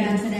การแสดง